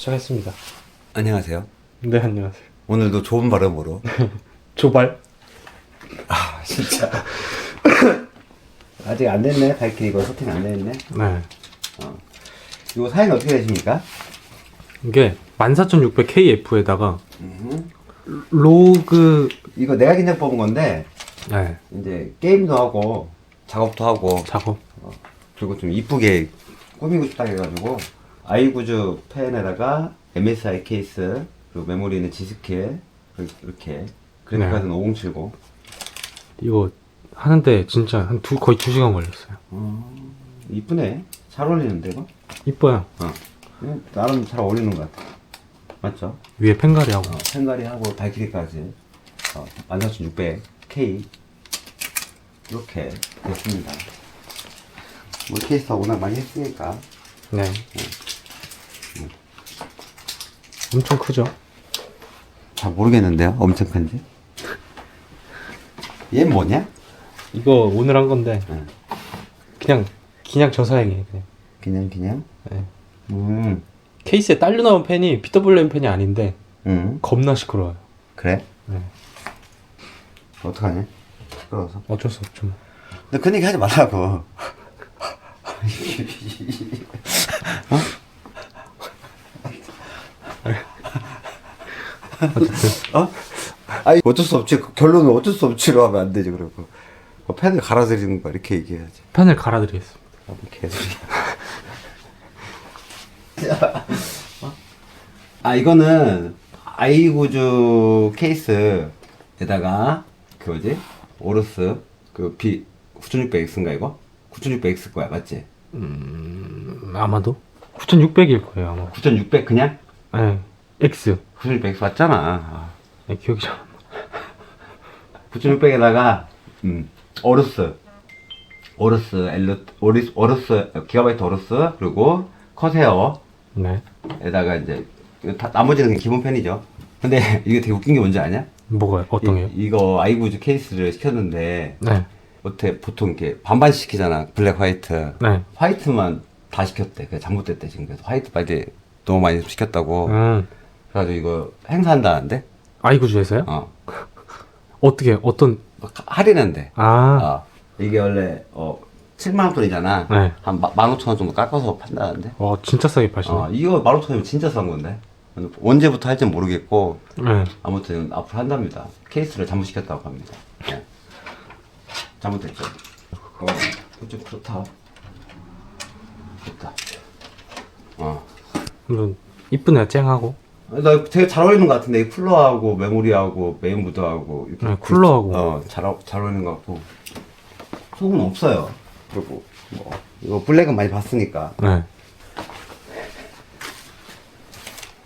시작했습니다. 안녕하세요. 네, 안녕하세요. 오늘도 좋은 발음으로. 조발. 아, 진짜. 아직 안 됐네. 발길 이거 소팅 안 됐네. 네. 이거 사양이 어떻게 되십니까? 이게 14600KF에다가 로그 이거 내가 그냥 뽑은 건데, 네, 이제 게임도 하고, 작업도 하고, 작업. 그리고 좀 이쁘게 꾸미고 싶다 해가지고, 아이구즈 펜에다가 MSI 케이스, 그리고 메모리는 그리고 이렇게. 그래픽카드는 5070. 이거 하는데 진짜 한 두, 거의 두 시간 걸렸어요. 이쁘네. 잘 어울리는데, 이거? 이뻐요. 어. 음, 나름 잘 어울리는 것 같아. 맞죠? 위에 펜가리하고. 어, 펜가리하고 발키리까지 어, 14600K 이렇게 됐습니다. 뭐 케이스가 워낙 많이 했으니까 네. 엄청 크죠? 잘 모르겠는데요. 엄청 큰지. 얘 뭐냐? 이거 오늘 한 건데 응. 그냥 그냥 저 사양이에요. 그냥. 그냥 그냥. 네. 음, 케이스에 딸려 나온 펜이 PWM 펜이 아닌데 음, 겁나 시끄러워요. 그래? 네. 어떡하냐? 시끄러워서. 어쩔 수 없죠. 뭐. 너그 얘기 하지 말라고. 어? 아니 어쩔 수 없지. 그 결론은 어쩔 수 없지로 하면 안 되지 그러고. 어, 펜을 갈아드리는 거야 이렇게 얘기해야지. 펜을 갈아드리겠습니다. 아, 뭐 개소리야. 아 이거는 아이구즈 케이스에다가 그 뭐지 오르스 그비 9600X인가 이거 9600X 거야 맞지? 음, 아마도 9600일 거예요 아마. 9600 그냥 네. X. 9600X 맞잖아. 아, 네, 기억이 잘. 안 나. 9600에다가 음 오르스 오르스 엘르 오리스 오르스 기가바이트 오르스 그리고 커세어 네. 에다가 이제 이거 다, 나머지는 그냥 기본 펜이죠. 근데 이게 되게 웃긴 게 뭔지 아냐? 뭐가요? 어떤 게요? 이, 이거 아이구즈 케이스를 시켰는데 네. 어떻게 보통 이렇게 반반 시키잖아 블랙 화이트 네. 화이트만 다 시켰대 그게 잘못됐대 지금 그래서 화이트 빨리 너무 많이 시켰다고 음. 그래가지고 이거 행사한다는데 아이구즈에서요? 어 어떻게 어떤 할인한대 아. 어 이게 원래 어 7만 원 돈이잖아 네. 한 15,000원 정도 깎아서 판다는데 와 진짜 싸게 파시네. 어 이거 15,000원이면 진짜 싼 건데 언제부터 할지는 모르겠고 네. 아무튼 앞으로 한답니다. 케이스를 잘못 시켰다고 합니다. 네. 잘못됐죠. 어, 좀 그렇다. 좋다. 어. 물론 이쁘네요 쨍하고. 나 되게 잘 어울리는 것 같은데 이 쿨러하고 메모리하고 메인보드하고 이렇게 네, 쿨러하고. 어잘 잘 어울리는 것 같고 속은 없어요. 그리고 뭐 이거 블랙은 많이 봤으니까 네.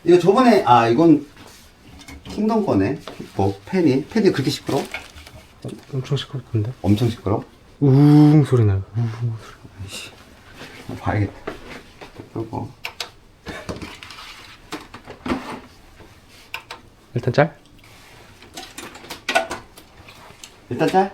이거 저번에 아 이건 킹덤 거네 뭐 펜이 펜이 그렇게 시끄러? 엄청 시끄럽던데. 엄청 시끄러? 우웅 소리 나요. 우웅 소리. 봐야겠다. 그리고 일단 짤. 일단 짤.